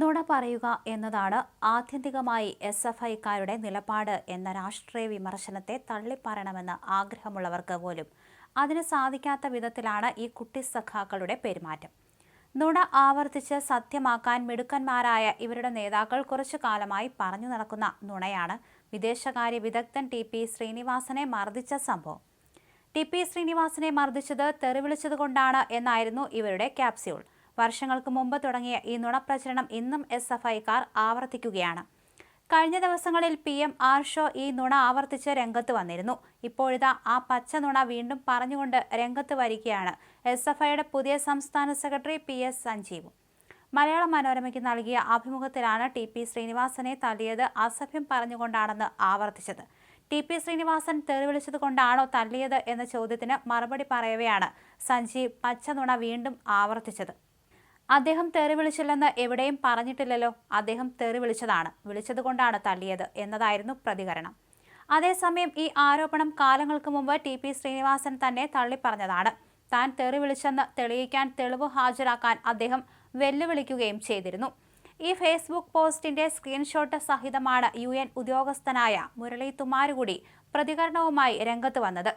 നുണ പറയുക എന്നതാണ് ആത്യന്തികമായി എസ് എഫ് ഐക്കാരുടെ നിലപാട് എന്ന രാഷ്ട്രീയ വിമർശനത്തെ തള്ളിപ്പറയണമെന്ന് ആഗ്രഹമുള്ളവർക്ക് പോലും അതിന് സാധിക്കാത്ത വിധത്തിലാണ് ഈ കുട്ടി സഖാക്കളുടെ പെരുമാറ്റം. നുണ ആവർത്തിച്ച് സത്യമാക്കാൻ മിടുക്കന്മാരായ ഇവരുടെ നേതാക്കൾ കുറച്ചു കാലമായി പറഞ്ഞു നടക്കുന്ന നുണയാണ് വിദേശകാര്യ വിദഗ്ധൻ ടി പി ശ്രീനിവാസനെ മർദ്ദിച്ച സംഭവം. ടി പി ശ്രീനിവാസനെ മർദ്ദിച്ചത് തെറിവിളിച്ചതുകൊണ്ടാണ് എന്നായിരുന്നു ഇവരുടെ ക്യാപ്സ്യൂൾ. വർഷങ്ങൾക്ക് മുമ്പ് തുടങ്ങിയ ഈ നുണപ്രചരണം ഇന്നും എസ് എഫ് ഐക്കാർ ആവർത്തിക്കുകയാണ്. കഴിഞ്ഞ ദിവസങ്ങളിൽ പി എം ആർ ഷോ ഈ നുണ ആവർത്തിച്ച് രംഗത്ത് വന്നിരുന്നു. ഇപ്പോഴിതാ ആ പച്ച നുണ വീണ്ടും പറഞ്ഞുകൊണ്ട് രംഗത്ത് വരികയാണ് എസ് എഫ് ഐയുടെ പുതിയ സംസ്ഥാന സെക്രട്ടറി പി എസ് സഞ്ജീവും. മലയാള മനോരമയ്ക്ക് നൽകിയ അഭിമുഖത്തിലാണ് ടി പി ശ്രീനിവാസനെ തള്ളിയത് അസഭ്യം പറഞ്ഞുകൊണ്ടാണെന്ന് ആവർത്തിച്ചത്. ടി പി ശ്രീനിവാസൻ തെറിവിളിച്ചത് കൊണ്ടാണോ തള്ളിയത് എന്ന ചോദ്യത്തിന് മറുപടി പറയവെയാണ് സഞ്ജീവ് പച്ച നുണ വീണ്ടും ആവർത്തിച്ചത്. അദ്ദേഹം തെറി വിളിച്ചില്ലെന്ന് എവിടെയും പറഞ്ഞിട്ടില്ലല്ലോ. അദ്ദേഹം തെറി വിളിച്ചതാണ്. വിളിച്ചതുകൊണ്ടാണ് തള്ളിയത് എന്നതായിരുന്നു പ്രതികരണം. അതേസമയം ഈ ആരോപണം കാലങ്ങൾക്ക് മുമ്പ് ടി പി ശ്രീനിവാസൻ തന്നെ തള്ളിപ്പറഞ്ഞതാണ്. താൻ തെറി വിളിച്ചെന്ന് തെളിയിക്കാൻ തെളിവ് ഹാജരാക്കാൻ അദ്ദേഹം വെല്ലുവിളിക്കുകയും ചെയ്തിരുന്നു. ഈ ഫേസ്ബുക്ക് പോസ്റ്റിന്റെ സ്ക്രീൻഷോട്ട് സഹിതമാണ് യു ഉദ്യോഗസ്ഥനായ മുരളി തുമാരുകൂടി പ്രതികരണവുമായി രംഗത്ത് വന്നത്.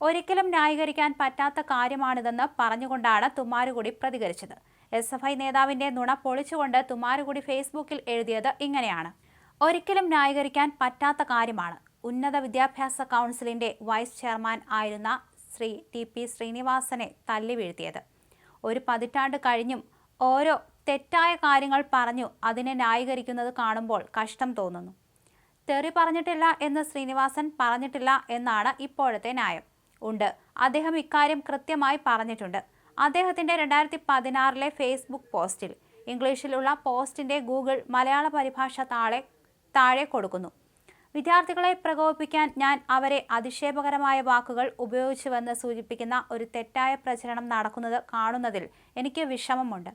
ഒരിക്കലും ന്യായീകരിക്കാൻ പറ്റാത്ത കാര്യമാണിതെന്ന് പറഞ്ഞുകൊണ്ടാണ് തുമ്മാരുകൂടി പ്രതികരിച്ചത്. എസ് എഫ് ഐ നേതാവിന്റെ നുണ പൊളിച്ചുകൊണ്ട് തുമാരുകുടി ഫേസ്ബുക്കിൽ എഴുതിയത് ഇങ്ങനെയാണ്. ഒരിക്കലും ന്യായീകരിക്കാൻ പറ്റാത്ത കാര്യമാണ്. ഉന്നത വിദ്യാഭ്യാസ കൗൺസിലിന്റെ വൈസ് ചെയർമാൻ ആയിരുന്ന ശ്രീ ടി പി ശ്രീനിവാസനെ തല്ലി വീഴ്ത്തിയത്. ഒരു പതിറ്റാണ്ട് കഴിഞ്ഞും ഓരോ തെറ്റായ കാര്യങ്ങൾ പറഞ്ഞു അതിനെ ന്യായീകരിക്കുന്നത് കാണുമ്പോൾ കഷ്ടം തോന്നുന്നു. തെറി പറഞ്ഞിട്ടില്ല എന്ന് ശ്രീനിവാസൻ പറഞ്ഞിട്ടില്ല എന്നാണ് ഇപ്പോഴത്തെ ന്യായം. ഉണ്ട്. അദ്ദേഹം ഇക്കാര്യം കൃത്യമായി പറഞ്ഞിട്ടുണ്ട്. അദ്ദേഹത്തിന്റെ രണ്ടായിരത്തി പതിനാറിലെ ഫേസ്ബുക്ക് പോസ്റ്റിൽ ഇംഗ്ലീഷിലുള്ള പോസ്റ്റിന്റെ ഗൂഗിൾ മലയാള പരിഭാഷ താഴെ താഴെ കൊടുക്കുന്നു. വിദ്യാർത്ഥികളെ പ്രകോപിപ്പിക്കാൻ ഞാൻ അവരെ അധിക്ഷേപകരമായ വാക്കുകൾ ഉപയോഗിച്ചുവെന്ന് സൂചിപ്പിക്കുന്ന ഒരു തെറ്റായ പ്രചരണം നടക്കുന്നത് കാണുന്നതിൽ എനിക്ക് വിഷമമുണ്ട്.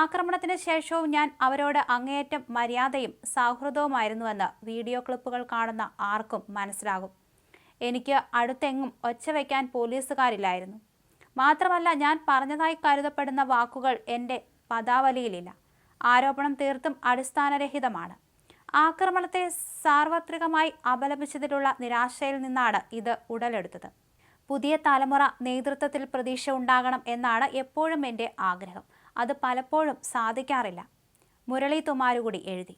ആക്രമണത്തിന് ശേഷവും ഞാൻ അവരോട് അങ്ങേയറ്റം മര്യാദയും സൗഹൃദവുമായിരുന്നുവെന്ന് വീഡിയോ ക്ലിപ്പുകൾ കാണുന്ന ആർക്കും മനസ്സിലാകും. എനിക്ക് അടുത്തെങ്ങും ഒച്ച വയ്ക്കാൻ പോലീസുകാരില്ലായിരുന്നു. മാത്രമല്ല ഞാൻ പറഞ്ഞതായി കരുതപ്പെടുന്ന വാക്കുകൾ എന്റെ പദാവലിയിലില്ല. ആരോപണം തീർത്തും അടിസ്ഥാനരഹിതമാണ്. ആക്രമണത്തെ സാർവത്രികമായി അപലപിച്ചതിലുള്ള നിരാശയിൽ നിന്നാണ് ഇത് ഉടലെടുത്തത്. പുതിയ തലമുറ നേതൃത്വത്തിൽ പ്രതീക്ഷ ഉണ്ടാകണം എന്നാണ് എപ്പോഴും എന്റെ ആഗ്രഹം. അത് പലപ്പോഴും സാധിക്കാറില്ല. മുരളി തുമാരുകൂടി എഴുതി.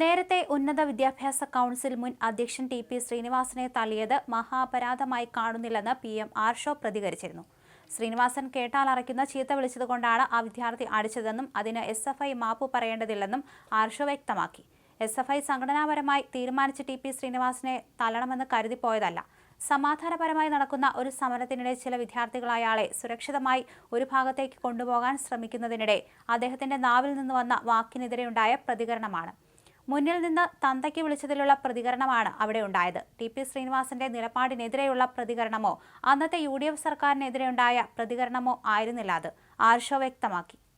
നേരത്തെ ഉന്നത വിദ്യാഭ്യാസ കൗൺസിൽ മുൻ അധ്യക്ഷൻ ടി പി ശ്രീനിവാസനെ തള്ളിയത് മഹാപരാധമായി കാണുന്നില്ലെന്ന് പി എം ആർഷോ പ്രതികരിച്ചിരുന്നു. ശ്രീനിവാസൻ കേട്ടാൽ അറയ്ക്കുന്ന ചീത്ത വിളിച്ചതുകൊണ്ടാണ് ആ വിദ്യാർത്ഥി അടിച്ചതെന്നും അതിന് എസ് എഫ് ഐ മാപ്പ് പറയേണ്ടതില്ലെന്നും ആർഷോ വ്യക്തമാക്കി. എസ് എഫ് ഐ സംഘടനാപരമായി തീരുമാനിച്ച് ടി പി ശ്രീനിവാസനെ തള്ളണമെന്ന് കരുതിപ്പോയതല്ല. സമാധാനപരമായി നടക്കുന്ന ഒരു സമരത്തിനിടെ ചില വിദ്യാർത്ഥികൾ അയാളെ സുരക്ഷിതമായി ഒരു ഭാഗത്തേക്ക് കൊണ്ടുപോകാൻ ശ്രമിക്കുന്നതിനിടെ അദ്ദേഹത്തിന്റെ നാവിൽ നിന്ന് വന്ന വാക്കിനെതിരെയുണ്ടായ പ്രതികരണമാണ്. മുന്നിൽ നിന്ന് തന്തയ്ക്ക് വിളിച്ചതിലുള്ള പ്രതികരണമാണ് അവിടെ ഉണ്ടായത്. ടി പി ശ്രീനിവാസന്റെ നിലപാടിനെതിരെയുള്ള പ്രതികരണമോ അന്നത്തെ യു ഡി എഫ് സർക്കാരിനെതിരെയുണ്ടായ പ്രതികരണമോ ആയിരുന്നില്ല അത്. ആർഷോ വ്യക്തമാക്കി.